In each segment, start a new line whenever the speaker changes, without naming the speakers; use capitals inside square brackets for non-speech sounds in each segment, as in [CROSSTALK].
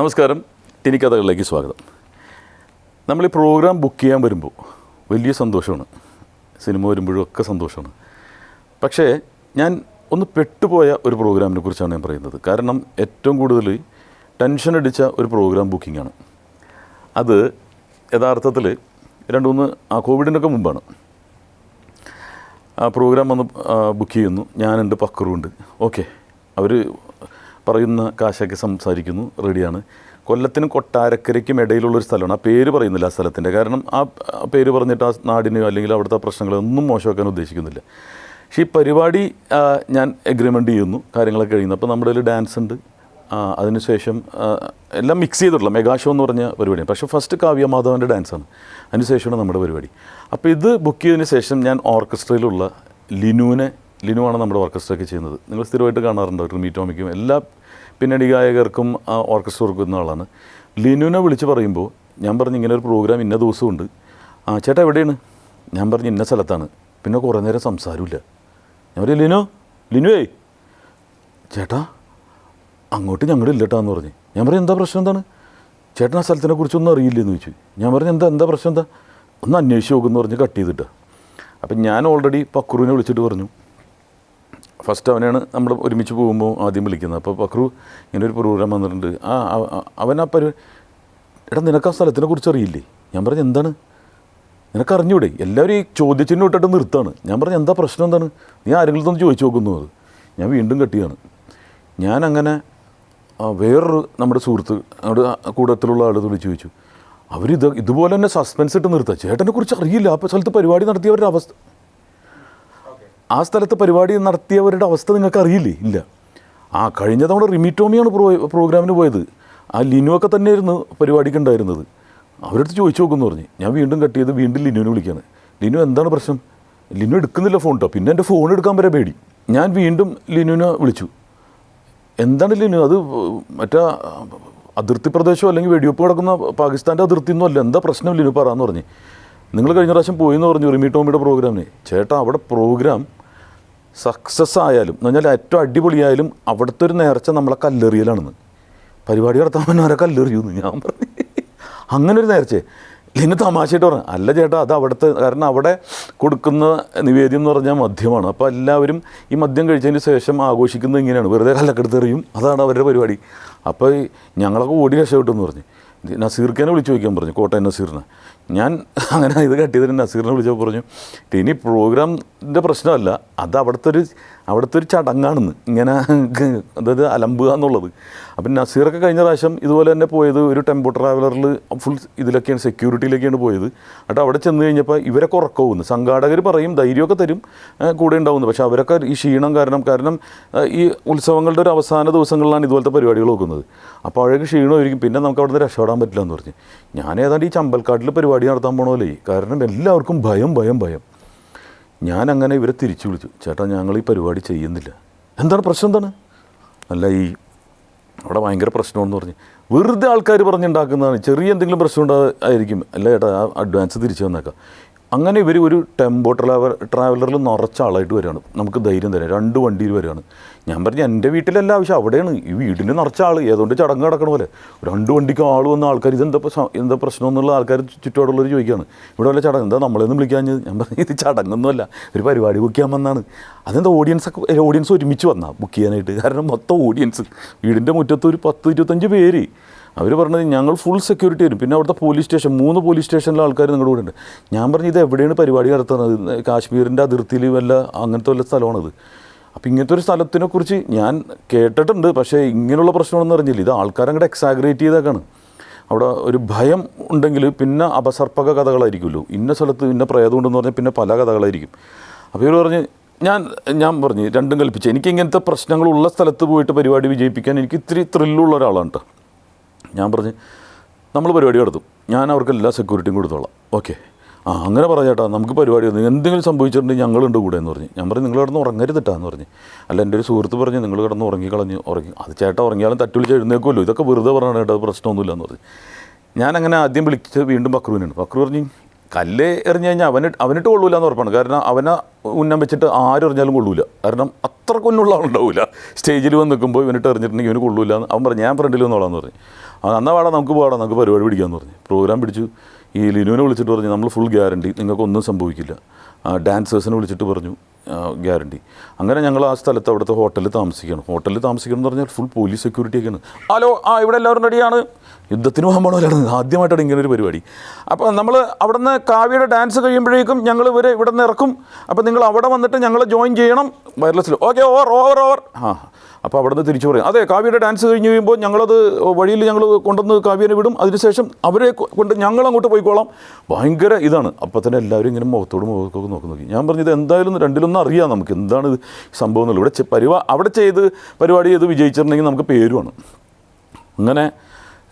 നമസ്കാരം. ടിനിക്കഥകളിലേക്ക് സ്വാഗതം. നമ്മൾ ഈ പ്രോഗ്രാം ബുക്ക് ചെയ്യാൻ വരുമ്പോൾ വലിയ സന്തോഷമാണ്. സിനിമ വരുമ്പോഴും ഒക്കെ സന്തോഷമാണ്. പക്ഷേ ഞാൻ ഒന്ന് പെട്ടുപോയ ഒരു പ്രോഗ്രാമിനെ കുറിച്ചാണ് ഞാൻ പറയുന്നത്. കാരണം ഏറ്റവും കൂടുതൽ ടെൻഷൻ അടിച്ച ഒരു പ്രോഗ്രാം ബുക്കിംഗാണ് അത് യഥാർത്ഥത്തിൽ രണ്ട് മൂന്ന് കോവിഡിനൊക്കെ മുമ്പാണ്. ആ പ്രോഗ്രാം വന്ന് ബുക്ക് ചെയ്യുന്നു. ഞാനുണ്ട് പക്കറുണ്ട് ഓക്കെ. അവർ പറയുന്ന കാശൊക്കെ സംസാരിക്കുന്നു റെഡിയാണ്. കൊല്ലത്തിനും കൊട്ടാരക്കരയ്ക്കും ഇടയിലുള്ളൊരു സ്ഥലമാണ്. ആ പേര് പറയുന്നില്ല ആ സ്ഥലത്തിന്റെ കാരണം ആ പേര് പറഞ്ഞിട്ട് ആ നാടിനെയോ അല്ലെങ്കിൽ അവിടുത്തെ പ്രശ്നങ്ങളൊന്നും മോശമാക്കാൻ ഉദ്ദേശിക്കുന്നില്ല. പക്ഷേ ഈ പരിപാടി ഞാൻ എഗ്രിമെന്റ് ചെയ്യുന്നു കാര്യങ്ങളൊക്കെ കഴിയുന്നു. അപ്പോൾ നമ്മുടെ ഒരു ഡാൻസ് ഉണ്ട്. അതിനുശേഷം എല്ലാം മിക്സ് ചെയ്തിട്ടുള്ള മെഗാഷോ എന്ന് പറഞ്ഞ പരിപാടിയാണ്. പക്ഷേ ഫസ്റ്റ് കാവ്യ മാധവന്റെ ഡാൻസാണ് അതിനുശേഷമാണ് നമ്മുടെ പരിപാടി. അപ്പോൾ ഇത് ബുക്ക് ചെയ്തതിന് ശേഷം ഞാൻ ഓർക്കസ്ട്രയിലുള്ള ലിനുവിനെ ലിനുവാണ് നമ്മുടെ ഓർക്കസ്ട്രയൊക്കെ ചെയ്യുന്നത്. നിങ്ങൾ സ്ഥിരമായിട്ട് കാണാറുണ്ടോ റിമി ടോമിക്കും എല്ലാ പിന്നണി ഗായകർക്കും ആ ഓർക്കസ്ട്ര കൊടുക്കുന്ന ആളാണ്. ലിനുവിനെ വിളിച്ച് പറയുമ്പോൾ ഞാൻ പറഞ്ഞു ഇങ്ങനെ ഒരു പ്രോഗ്രാം ഇന്ന ദിവസമുണ്ട്. ആ ചേട്ടാ എവിടെയാണ്? ഞാൻ പറഞ്ഞു ഇന്ന സ്ഥലത്താണ്. പിന്നെ കുറേ നേരം സംസാരമില്ല ഞാൻ പറഞ്ഞു ലിനു ലിനുവേ. ചേട്ടാ അങ്ങോട്ട് ഞങ്ങളില്ല എന്ന് പറഞ്ഞു. ഞാൻ പറഞ്ഞു എന്താ പ്രശ്നം എന്താണ്? ചേട്ടൻ ആ സ്ഥലത്തിനെ കുറിച്ചൊന്നും അറിയില്ലെന്ന് ചോദിച്ചു. ഞാൻ പറഞ്ഞു എന്താ എന്താ പ്രശ്നം എന്താ? ഒന്ന് അന്വേഷിച്ച് നോക്കുമെന്ന് പറഞ്ഞ് കട്ട് ചെയ്തിട്ടാണ് അപ്പം ഞാൻ ഓൾറെഡി പക്രുവിനെ വിളിച്ചിട്ട് പറഞ്ഞു. ഫസ്റ്റ് അവനാണ് നമ്മൾ ഒരുമിച്ച് പോകുമ്പോൾ ആദ്യം വിളിക്കുന്നത്. അപ്പോൾ പക്രു ഇങ്ങനെ ഒരു പ്രോഗ്രാം വന്നിട്ടുണ്ട്. ആ അവൻ ആ പരി എടാ നിനക്ക് ആ സ്ഥലത്തിനെ കുറിച്ച് അറിയില്ലേ? ഞാൻ പറഞ്ഞു എന്താണ്? നിനക്ക് അറിഞ്ഞൂടെ? എല്ലാവരും ഈ ചോദ്യചിഹ്നം ഇട്ടിട്ട് നിർത്താണ്. ഞാൻ പറഞ്ഞു എന്താ പ്രശ്നം? എന്താണ്? നീ ആരെങ്കിലും തന്നെ ചോദിച്ചു നോക്കുന്നു അത്. ഞാൻ വീണ്ടും കെട്ടിയാണ് ഞാൻ അങ്ങനെ വേറൊരു നമ്മുടെ സുഹൃത്ത് നമ്മുടെ കൂടത്തിലുള്ള ആൾ വിളിച്ച് ചോദിച്ചു. അവരിത് ഇതുപോലെ തന്നെ സസ്പെൻസ് ഇട്ട് നിർത്തുക ചേട്ടനെ കുറിച്ച് അറിയില്ല. ആ സ്ഥലത്ത് പരിപാടി നടത്തിയവരുടെ അവസ്ഥ ആ സ്ഥലത്ത് പരിപാടി നടത്തിയവരുടെ അവസ്ഥ നിങ്ങൾക്ക് അറിയില്ലേ ഇല്ല. ആ കഴിഞ്ഞ തവണ റിമിറ്റോമിയാണ് പ്രോ പ്രോഗ്രാമിന് പോയത്. ആ ലിനു ഒക്കെ തന്നെയായിരുന്നു പരിപാടിക്ക് ഉണ്ടായിരുന്നത്. അവരടുത്ത് ചോദിച്ചു നോക്കുമെന്ന് പറഞ്ഞ്. ഞാൻ വീണ്ടും കട്ട് ചെയ്ത് വീണ്ടും ലിനുവിനെ വിളിക്കുകയാണ്. ലിനു എന്താണ് പ്രശ്നം? ലിനു എടുക്കുന്നില്ല ഫോൺ കേട്ടോ പിന്നെ എന്റെ ഫോൺ എടുക്കാൻ വരെ പേടി. ഞാൻ വീണ്ടും ലിനുവിനെ വിളിച്ചു. എന്താണ് ലിനു? അത് മറ്റേ അതിർത്തി പ്രദേശമോ അല്ലെങ്കിൽ വെടിവെപ്പ് കിടക്കുന്ന പാകിസ്ഥാന്റെ അതിർത്തി ഒന്നും അല്ല. എന്താ പ്രശ്നം? ലിനു പറയാന്ന് പറഞ്ഞ്. നിങ്ങൾ കഴിഞ്ഞ പ്രാവശ്യം പോയി എന്ന് പറഞ്ഞു റിമി ടോമിയുടെ പ്രോഗ്രാമിന്. ചേട്ടാ അവിടെ പ്രോഗ്രാം സക്സസ് ആയാലും എന്ന് പറഞ്ഞാൽ ഏറ്റവും അടിപൊളിയായാലും അവിടുത്തെ ഒരു നേർച്ച നമ്മളെ കല്ലെറിയലാണെന്ന്. പരിപാടി നടത്താൻ പറ്റുന്നവരെ കല്ലെറിയൂന്ന് ഞാൻ പറഞ്ഞു. അങ്ങനെ ഒരു നേർച്ചയെ. ലിനു തമാശയായിട്ട് പറഞ്ഞു. അല്ല ചേട്ടാ അത് അവിടുത്തെ കാരണം അവിടെ കൊടുക്കുന്ന നിവേദ്യം എന്ന് പറഞ്ഞാൽ മദ്യമാണ്. അപ്പോൾ എല്ലാവരും ഈ മദ്യം കഴിച്ചതിന് ശേഷം ആഘോഷിക്കുന്നത് ഇങ്ങനെയാണ്. വെറുതെ കല്ലക്കെടുത്തെറിയും അതാണ് അവരുടെ പരിപാടി. അപ്പോൾ ഞങ്ങളൊക്കെ ഓടി രക്ഷപ്പെട്ടെന്ന് പറഞ്ഞു. നസീർക്കനെ വിളിച്ചു ചോദിക്കാൻ പറഞ്ഞു കോട്ടയം നസീറിനെ. ഞാൻ [LAUGHS] അങ്ങനെ ഇത് കട്ടിയതിന് നസീറിനെ വിളിച്ചപ്പോൾ പറഞ്ഞു ഇനി പ്രോഗ്രാമിന്റെ പ്രശ്നമല്ല അത് അവിടുത്തെ ഒരു അവിടുത്തെ ഒരു ചടങ്ങാണെന്ന് ഇങ്ങനെ [LAUGHS] അതായത് അലമ്പുക എന്നുള്ളത്. അപ്പം നസീറൊക്കെ കഴിഞ്ഞ പ്രാവശ്യം ഇതുപോലെ തന്നെ പോയത് ഒരു ടെമ്പോ ട്രാവലറിൽ ഫുൾ ഇതിലൊക്കെയാണ് സെക്യൂരിറ്റിയിലൊക്കെയാണ് പോയത്. എന്നിട്ട് അവിടെ ചെന്ന് കഴിഞ്ഞപ്പോൾ ഇവരൊക്കെ ഉറക്കവുന്നു. സംഘാടകർ പറയും ധൈര്യമൊക്കെ തരും കൂടെ ഉണ്ടാവുന്നു. പക്ഷേ അവരൊക്കെ ഈ ക്ഷീണം കാരണം കാരണം ഈ ഉത്സവങ്ങളുടെ ഒരു അവസാന ദിവസങ്ങളിലാണ് ഇതുപോലത്തെ പരിപാടികൾ നോക്കുന്നത്. അപ്പോൾ അവരൊക്കെ ക്ഷീണമായിരിക്കും. പിന്നെ നമുക്ക് അവിടെ രക്ഷപ്പെടാൻ പറ്റില്ല എന്ന് പറഞ്ഞ്. ഞാൻ ഏതാണ്ട് ഈ ചമ്പൽക്കാട്ടിൽ പരിപാടി നടത്താൻ പോണോലേ കാരണം എല്ലാവർക്കും ഭയം ഭയം ഭയം. ഞാൻ അങ്ങനെ ഇവരെ തിരിച്ചു വിളിച്ചു. ചേട്ടാ ഞങ്ങൾ ഈ പരിപാടി ചെയ്യുന്നില്ല. എന്താണ് പ്രശ്നം എന്താണ്? അല്ല ഈ അവിടെ ഭയങ്കര പ്രശ്നമെന്ന് പറഞ്ഞ്. വെറുതെ ആൾക്കാർ പറഞ്ഞുണ്ടാക്കുന്നതാണ്. ചെറിയ എന്തെങ്കിലും പ്രശ്നം ഉണ്ടായിരിക്കും അല്ല ചേട്ടാ ആ അഡ്വാൻസ് തിരിച്ചു വന്നേക്കാം. അങ്ങനെ ഇവർ ഒരു ടെമ്പോ ട്രാവൽ ട്രാവലറിൽ നിറച്ച ആളായിട്ട് വരികയാണ് നമുക്ക് ധൈര്യം തരാം. രണ്ട് വണ്ടിയിൽ വരികയാണ് ഞാൻ പറഞ്ഞു എന്റെ വീട്ടിലല്ല ആവശ്യം അവിടെയാണ്. ഈ വീടിന് നിറച്ച ആൾ ഏതുകൊണ്ട് ചടങ്ങ് കിടക്കണ പോലെ. രണ്ട് വണ്ടിക്ക് ആൾ വന്ന ആൾക്കാർ ഇതെന്താ എന്താ പ്രശ്നം എന്നുള്ള ആൾക്കാർ ചുറ്റുപാടുള്ളവർ ചോദിക്കുകയാണ്. ഇവിടെ വല്ല ചടങ്ങ് എന്താ നമ്മളെന്ന് വിളിക്കാഞ്ഞത് ഞാൻ പറഞ്ഞു ഇത് ചടങ്ങൊന്നുമല്ല ഒരു പരിപാടി ബുക്ക് ചെയ്യാൻ വന്നാണ്. അതെന്താ ഓഡിയൻസ് ഓഡിയൻസ് ഒരുമിച്ച് വന്നാൽ ബുക്ക് ചെയ്യാനായിട്ട്? കാരണം മൊത്തം ഓഡിയൻസ് വീടിന്റെ മുറ്റത്ത് ഒരു പത്ത് ഇരുപത്തഞ്ച് പേര്. അവർ പറഞ്ഞത് ഞങ്ങൾ ഫുൾ സെക്യൂരിറ്റി വരും. പിന്നെ അവിടുത്തെ പോലീസ് സ്റ്റേഷൻ മൂന്ന് പോലീസ് സ്റ്റേഷനിലെ ആൾക്കാർ നിങ്ങളുടെ കൂടെ ഉണ്ട്. ഞാൻ പറഞ്ഞു ഇത് എവിടെയാണ് പരിപാടി നടത്തുന്നത്? കാശ്മീരിന്റെ അതിർത്തിയിൽ വല്ല അങ്ങനത്തെ വല്ല സ്ഥലമാണത്? അപ്പോൾ ഇങ്ങനത്തെ ഒരു സ്ഥലത്തിനെ കുറിച്ച് ഞാൻ കേട്ടിട്ടുണ്ട് പക്ഷേ ഇങ്ങനെയുള്ള പ്രശ്നമൊന്നും അറിഞ്ഞില്ല. ഇത് ആൾക്കാരും കൂടെ എക്സാഗ്രേറ്റ് ചെയ്തേക്കാണ്. അവിടെ ഒരു ഭയം ഉണ്ടെങ്കിൽ പിന്നെ അപസർപ്പക കഥകളായിരിക്കുമല്ലോ. ഇന്ന സ്ഥലത്ത് ഇന്ന പ്രേതമുണ്ടെന്ന് പറഞ്ഞാൽ പിന്നെ പല കഥകളായിരിക്കും. അപ്പോൾ ഇവർ പറഞ്ഞ് ഞാൻ ഞാൻ പറഞ്ഞു രണ്ടും കൽപ്പിച്ചു. എനിക്ക് ഇങ്ങനത്തെ പ്രശ്നങ്ങളുള്ള സ്ഥലത്ത് പോയിട്ട് പരിപാടി വിജയിപ്പിക്കാൻ എനിക്ക് ഇത്തിരി ത്രില്ലുള്ള ഒരാളാണ് കേട്ടോ ഞാൻ പറഞ്ഞ് നമ്മൾ പരിപാടി നടത്തും. ഞാൻ അവർക്ക് എല്ലാ സെക്യൂരിറ്റിയും കൊടുത്തോളാം. ഓക്കെ ആ അങ്ങനെ പറഞ്ഞ ചേട്ടാ നമുക്ക് പരിപാടി വന്നു. എന്തെങ്കിലും സംഭവിച്ചിട്ടുണ്ടെങ്കിൽ ഞങ്ങളുണ്ട് കൂടെ എന്ന് പറഞ്ഞു. ഞാൻ പറഞ്ഞു നിങ്ങൾ കിടന്ന് ഉറങ്ങരുതിട്ടാന്ന് പറഞ്ഞു. അല്ല എന്റെ ഒരു സുഹൃത്ത് പറഞ്ഞു നിങ്ങൾ കിടന്ന് ഉറങ്ങിക്കളഞ്ഞു ഉറങ്ങി അത് ചേട്ടാ ഉറങ്ങിയാലും തട്ടുവിളിച്ച് എഴുന്നേക്കുമല്ലോ ഇതൊക്കെ വെറുതെ പറഞ്ഞാണ് ചേട്ടാ പ്രശ്നമൊന്നുമില്ല എന്ന് പറഞ്ഞു. ഞാൻ അങ്ങനെ ആദ്യം വിളിച്ച് വീണ്ടും ബക്രുവിനാണ് ബക്രു പറഞ്ഞു കല്ല് എറിഞ്ഞു കഴിഞ്ഞാൽ അവന് അവനിട്ട് കൊള്ളൂല എന്ന് ഉറപ്പാണ്. കാരണം അവനെ ഉന്നം വെച്ചിട്ട് ആരെറിഞ്ഞാലും കൊള്ളൂല. കാരണം അത്ര കൊന്നുള്ള ആളുണ്ടാവില്ല സ്റ്റേജിൽ വന്ന് നിൽക്കുമ്പോൾ ഇവനിട്ട് എറിഞ്ഞിട്ടുണ്ടെങ്കിൽ ഇവന് കൊള്ളൂല എന്ന് അവൻ പറഞ്ഞു. ഞാൻ ഫ്രണ്ടിൽ വന്നോളാന്ന് പറഞ്ഞു. ആ എന്നാ പാടാം നമുക്ക് പാടാം നമുക്ക് പരിപാടി പിടിക്കാമെന്ന് പറഞ്ഞു. പ്രോഗ്രാം പിടിച്ചു. ഈ ലിനുവിനെ വിളിച്ചിട്ട് പറഞ്ഞു നമ്മൾ ഫുൾ ഗ്യാരണ്ടി നിങ്ങൾക്കൊന്നും സംഭവിക്കില്ല. ഡാൻസേഴ്സിനെ വിളിച്ചിട്ട് പറഞ്ഞു. ഗ്യാരണ്ടി അങ്ങനെ ഞങ്ങൾ ആ സ്ഥലത്ത് അവിടുത്തെ ഹോട്ടലിൽ താമസിക്കണം ഹോട്ടലിൽ താമസിക്കണം എന്ന് പറഞ്ഞാൽ ഫുൾ പോലീസ് സെക്യൂരിറ്റി ഒക്കെയാണ്. ഹലോ ആ ഇവിടെ എല്ലാവരും റെഡിയാണ് യുദ്ധത്തിന് പോകുമ്പോഴാണ് ആദ്യമായിട്ടാണ് ഇങ്ങനെ ഒരു പരിപാടി. അപ്പോൾ നമ്മൾ അവിടെ നിന്ന് കാവ്യയുടെ ഡാൻസ് കഴിയുമ്പോഴേക്കും ഞങ്ങൾ ഇവരെ ഇവിടെ നിന്ന് ഇറക്കും. അപ്പോൾ നിങ്ങൾ അവിടെ വന്നിട്ട് ഞങ്ങൾ ജോയിൻ ചെയ്യണം. വയർലെസ്സിൽ ഓക്കെ ഓവർ ഓവർ ഓവർ ആ അപ്പോൾ അവിടെ നിന്ന് തിരിച്ചു പറയും. അതെ കാവ്യയുടെ ഡാൻസ് കഴിഞ്ഞ് കഴിയുമ്പോൾ ഞങ്ങളത് വഴിയിൽ ഞങ്ങൾ കൊണ്ടുവന്ന് കാവ്യനെ വിടും. അതിനുശേഷം അവരെ കൊണ്ട് ഞങ്ങൾ അങ്ങോട്ട് പോയിക്കോളാം. ഭയങ്കര ഇതാണ്. അപ്പോൾ തന്നെ എല്ലാവരും ഇങ്ങനെ മുഖത്തോട് മുഖത്തൊക്കെ നോക്കി നോക്കി. ഞാൻ പറഞ്ഞത് എന്തായാലും രണ്ടിലൊന്നും അറിയാം നമുക്ക് എന്താണ് ഇത് സംഭവം എന്നുള്ളത്. ഇവിടെ പരിപാ അവിടെ ചെയ്ത് പരിപാടി ചെയ്ത് വിജയിച്ചിട്ടുണ്ടെങ്കിൽ നമുക്ക് പേരുമാണ് അങ്ങനെ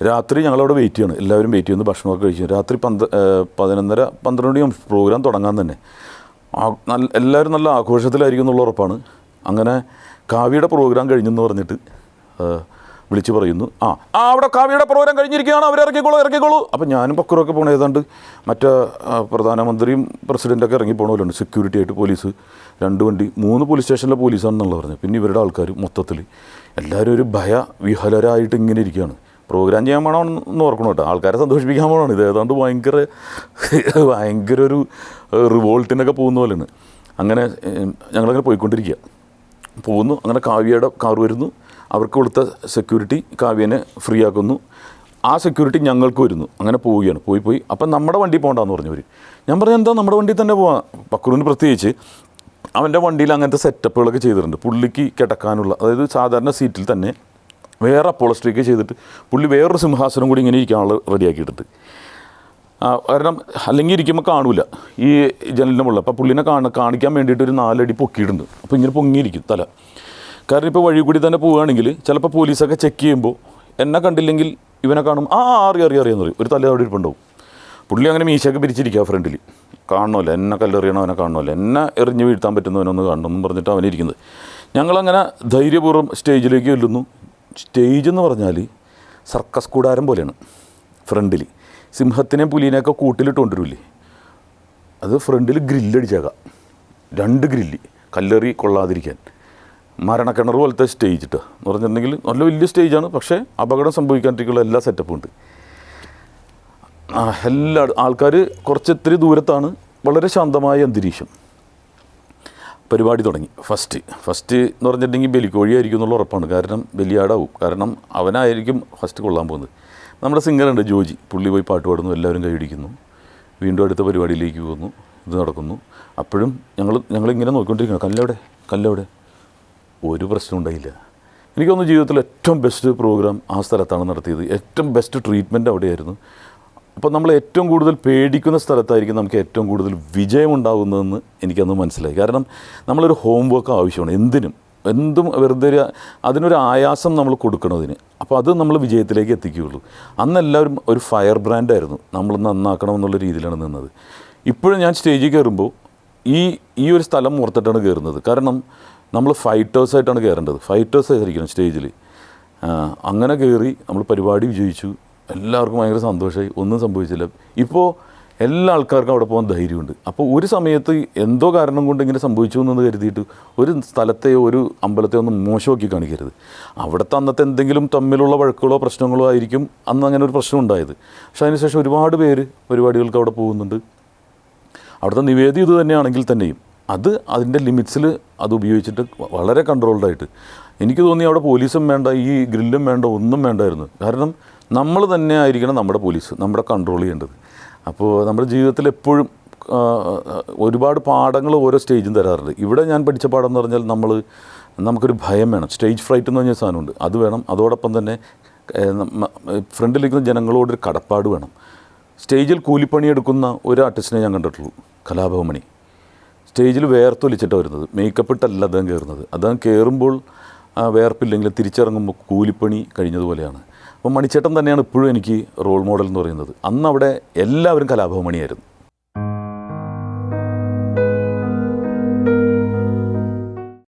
രാത്രി ഞങ്ങളവിടെ വെയിറ്റ് ചെയ്യണം. എല്ലാവരും വെയിറ്റ് ചെയ്യുന്നു ഭക്ഷണമൊക്കെ കഴിച്ചു. രാത്രി പന്ത് പതിനൊന്നര പന്ത്രണ്ട് മണി പ്രോഗ്രാം തുടങ്ങാൻ തന്നെ. നല്ല എല്ലാവരും നല്ല ആഘോഷത്തിലായിരിക്കും എന്നുള്ള ഉറപ്പാണ്. അങ്ങനെ കാവ്യയുടെ പ്രോഗ്രാം കഴിഞ്ഞെന്ന് പറഞ്ഞിട്ട് വിളിച്ച് പറയുന്നു. ആ ആ അവിടെ കാവ്യയുടെ പ്രോഗ്രാം കഴിഞ്ഞിരിക്കുകയാണ്. അവർ ഇറക്കിക്കോളൂ ഇറക്കിക്കോളൂ അപ്പോൾ ഞാനും പക്വറൊക്കെ പോകണം ഏതാണ്ട് മറ്റേ പ്രധാനമന്ത്രിയും പ്രസിഡന്റൊക്കെ ഇറങ്ങി പോകണമല്ലോ സെക്യൂരിറ്റി ആയിട്ട് പോലീസ് രണ്ട് വണ്ടി മൂന്ന് പോലീസ് സ്റ്റേഷനിലെ പോലീസാണെന്നുള്ള പറഞ്ഞത്. പിന്നെ ഇവരുടെ ആൾക്കാർ മൊത്തത്തിൽ എല്ലാവരും ഒരു ഭയ വിഹലരായിട്ട് ഇങ്ങനെ ഇരിക്കുകയാണ്. പ്രോഗ്രാം ചെയ്യാൻ വേണമെന്ന് ഓർക്കണം കേട്ടോ. ആൾക്കാരെ സന്തോഷിപ്പിക്കാൻ വേണമാണ് ഇത് ഏതാണ്ട് ഭയങ്കര ഭയങ്കര ഒരു റിവോൾട്ടിനൊക്കെ പോകുന്ന പോലെയാണ്. അങ്ങനെ ഞങ്ങളങ്ങനെ പോയിക്കൊണ്ടിരിക്കുക. പോകുന്നു. അങ്ങനെ കാവ്യയുടെ കാർ വരുന്നു. അവർക്ക് കൊടുത്ത സെക്യൂരിറ്റി കാവ്യനെ ഫ്രീ ആക്കുന്നു. ആ സെക്യൂരിറ്റി ഞങ്ങൾക്ക് വരുന്നു അങ്ങനെ പോവുകയാണ്. പോയി പോയി. അപ്പം നമ്മുടെ വണ്ടി പോകണ്ടെന്ന് അവർ ഞാൻ പറഞ്ഞു എന്താ നമ്മുടെ വണ്ടി തന്നെ പോവാം? പക്രൂന് പ്രത്യേകിച്ച് അവന്റെ വണ്ടിയിൽ അങ്ങനത്തെ സെറ്റപ്പുകളൊക്കെ ചെയ്തിട്ടുണ്ട്. പുള്ളിക്ക് കിടക്കാനുള്ള അതായത് സാധാരണ സീറ്റിൽ തന്നെ വേറെ അപ്പോളസ്ട്രിക്ക് ചെയ്തിട്ട് പുള്ളി വേറൊരു സിംഹാസനം കൂടി ഇങ്ങനെ ഇരിക്കാനുള്ള റെഡിയാക്കിയിട്ടുണ്ട്. കാരണം അല്ലെങ്കിൽ ഇരിക്കുമ്പോൾ കാണൂല. ഈ ജനലിന്റെ മുകളിൽ. അപ്പോൾ പുള്ളിനെ കാണ കാണിക്കാൻ വേണ്ടിയിട്ട് ഒരു നാലടി പൊക്കിയിട്ടുണ്ട്. അപ്പോൾ ഇങ്ങനെ പൊങ്ങിയിരിക്കും തല. കാരണം ഇപ്പോൾ വഴി കൂടി തന്നെ പോവുകയാണെങ്കിൽ ചിലപ്പോൾ പോലീസൊക്കെ ചെക്ക് ചെയ്യുമ്പോൾ എന്നെ കണ്ടില്ലെങ്കിൽ ഇവനെ കാണും ആ അറിയാം അറിയാം അറിയാമെന്ന് പറയും. ഒരു തല അവിടെ ഇരിപ്പുണ്ടാവും. പുള്ളി അങ്ങനെ മീശയൊക്കെ പിരിച്ചിരിക്കുക ഫ്രണ്ടിൽ കാണണമല്ലോ എന്നെ കല്ലെറിയണം അവനെ കാണണമല്ലോ. എന്നെ എറിഞ്ഞ് വീഴ്ത്താൻ പറ്റുന്നവനൊന്ന് കാണണം എന്ന് പറഞ്ഞിട്ട് അവനിരിക്കുന്നത് ഞങ്ങളങ്ങനെ ധൈര്യപൂർവം സ്റ്റേജിലേക്ക് വെല്ലുന്നു സ്റ്റേജ് എന്ന് പറഞ്ഞാൽ സർക്കസ് കൂടാരം പോലെയാണ് ഫ്രണ്ടിൽ സിംഹത്തിനെ പുലിനെയൊക്കെ കൂട്ടിലിട്ട് കൊണ്ടുവരില്ലേ അത് ഫ്രണ്ടിൽ ഗ്രില്ലടിച്ചേക്കാം. രണ്ട് ഗ്രില്ല്. കല്ലെറി കൊള്ളാതിരിക്കാൻ. മരണക്കിണർ പോലത്തെ സ്റ്റേജ് ഇട്ട്. എന്ന് പറഞ്ഞിട്ടുണ്ടെങ്കിൽ നല്ല വലിയ സ്റ്റേജാണ് പക്ഷേ അപകടം സംഭവിക്കാണ്ടിരിക്കുള്ള എല്ലാ സെറ്റപ്പും ഉണ്ട്. എല്ലാ ആൾക്കാർ കുറച്ച് ഇത്തിരി ദൂരത്താണ്. വളരെ ശാന്തമായ അന്തരീക്ഷം. പരിപാടി തുടങ്ങി. ഫസ്റ്റ് ഫസ്റ്റ് എന്ന് പറഞ്ഞിട്ടുണ്ടെങ്കിൽ ബലിക്കോഴിയായിരിക്കും എന്നുള്ള ഉറപ്പാണ്. കാരണം ബലിയാടാവും. കാരണം അവനായിരിക്കും ഫസ്റ്റ് കൊള്ളാൻ പോകുന്നത്. നമ്മുടെ സിംഗറുണ്ട് ജോജി. പുള്ളി പോയി പാട്ട് പാടുന്നു. എല്ലാവരും കൈയടിക്കുന്നു വീണ്ടും അടുത്ത പരിപാടിയിലേക്ക് പോകുന്നു. ഇത് നടക്കുന്നു. അപ്പോഴും ഞങ്ങൾ ഞങ്ങളിങ്ങനെ നോക്കിക്കൊണ്ടിരിക്കണം കല്ലവിടെ? കല്ലവിടെ? ഒരു പ്രശ്നം ഉണ്ടായില്ല. എനിക്ക് തോന്നുന്നു ജീവിതത്തിൽ ഏറ്റവും ബെസ്റ്റ് പ്രോഗ്രാം ആ സ്ഥലത്താണ് നടത്തിയത്. ഏറ്റവും ബെസ്റ്റ് ട്രീറ്റ്മെന്റ് അവിടെയായിരുന്നു. അപ്പോൾ നമ്മൾ ഏറ്റവും കൂടുതൽ പേടിക്കുന്ന സ്ഥലത്തായിരിക്കും നമുക്ക് ഏറ്റവും കൂടുതൽ വിജയമുണ്ടാകുന്നതെന്ന് എനിക്കന്ന് മനസ്സിലായി. കാരണം നമ്മളൊരു ഹോം വർക്ക് ആവശ്യമാണ്. എന്തിനും. എന്തും വെറുതെ അതിനൊരു ആയാസം നമ്മൾ കൊടുക്കണതിന്. അപ്പോൾ അത് നമ്മൾ വിജയത്തിലേക്ക് എത്തിക്കുകയുള്ളൂ. അന്ന് എല്ലാവരും ഒരു ഫയർ ബ്രാൻഡായിരുന്നു നമ്മൾ നന്നാക്കണം എന്നുള്ള രീതിയിലാണ് നിന്നത്. ഇപ്പോഴും ഞാൻ സ്റ്റേജിൽ കയറുമ്പോൾ ഈ ഈ ഒരു സ്ഥലം ഓർത്തിട്ടാണ് കയറുന്നത്. കാരണം നമ്മൾ ഫൈറ്റേഴ്സായിട്ടാണ് കയറേണ്ടത്. ഫൈറ്റേഴ്സ് ആയിരിക്കണം സ്റ്റേജിൽ അങ്ങനെ കയറി നമ്മൾ പരിപാടി വിജയിച്ചു. എല്ലാവർക്കും ഭയങ്കര സന്തോഷമായി. ഒന്നും സംഭവിച്ചില്ല. ഇപ്പോൾ എല്ലാ ആൾക്കാർക്കും അവിടെ പോകാൻ ധൈര്യമുണ്ട്. അപ്പോൾ ഒരു സമയത്ത് എന്തോ കാരണം കൊണ്ട് ഇങ്ങനെ സംഭവിച്ചു എന്ന് കരുതിയിട്ട് ഒരു സ്ഥലത്തെയോ ഒരു അമ്പലത്തെയോ ഒന്ന് മോശമാക്കി കാണിക്കരുത്. അവിടുത്തെ അന്നത്തെ എന്തെങ്കിലും തമ്മിലുള്ള വഴക്കുകളോ പ്രശ്നങ്ങളോ ആയിരിക്കും അന്ന് അങ്ങനെ ഒരു പ്രശ്നം ഉണ്ടായത്. പക്ഷെ അതിനുശേഷം ഒരുപാട് പേര് പരിപാടികൾക്ക് അവിടെ പോകുന്നുണ്ട്. അവിടുത്തെ നിവേദി ഇത് തന്നെയാണെങ്കിൽ തന്നെയും. അത് അതിന്റെ ലിമിറ്റ്സിൽ അത് ഉപയോഗിച്ചിട്ട് വളരെ കൺട്രോൾഡായിട്ട് എനിക്ക് തോന്നി അവിടെ പോലീസും വേണ്ട ഈ ഗ്രില്ലും വേണ്ട ഒന്നും വേണ്ടായിരുന്നു. കാരണം നമ്മൾ തന്നെ ആയിരിക്കണം നമ്മുടെ പോലീസ് നമ്മുടെ കൺട്രോൾ ചെയ്യേണ്ടത്. അപ്പോൾ നമ്മുടെ ജീവിതത്തിൽ എപ്പോഴും ഒരുപാട് പാഠങ്ങൾ ഓരോ സ്റ്റേജും തരാറുണ്ട്. ഇവിടെ ഞാൻ പഠിച്ച പാഠം എന്ന് പറഞ്ഞാൽ നമ്മൾ നമുക്കൊരു ഭയം വേണം. സ്റ്റേജ് ഫ്രൈറ്റ് എന്ന് പറഞ്ഞ സാധനമുണ്ട്. അത് വേണം. അതോടൊപ്പം തന്നെ ഫ്രണ്ടിലിരിക്കുന്ന ജനങ്ങളോടൊരു കടപ്പാട് വേണം. സ്റ്റേജിൽ കൂലിപ്പണിയെടുക്കുന്ന ഒരു ആർട്ടിസ്റ്റിനെ ഞാൻ കണ്ടിട്ടുള്ളൂ. കലാഭവമണി. സ്റ്റേജിൽ വേർത്തൊലിച്ചിട്ടാണ് വരുന്നത്. മേക്കപ്പ് ഇട്ടല്ല അദ്ദേഹം കയറുന്നത് അദ്ദേഹം കയറുമ്പോൾ ആ വേർപ്പില്ലെങ്കിൽ തിരിച്ചിറങ്ങുമ്പോൾ കൂലിപ്പണി കഴിഞ്ഞതുപോലെയാണ്. അപ്പോൾ മണിച്ചേട്ടൻ തന്നെയാണ് ഇപ്പോഴും എനിക്ക് റോൾ മോഡൽ എന്ന് പറയുന്നത്. അന്ന് അവിടെ എല്ലാവരും കലാഭവമണിയായിരുന്നു.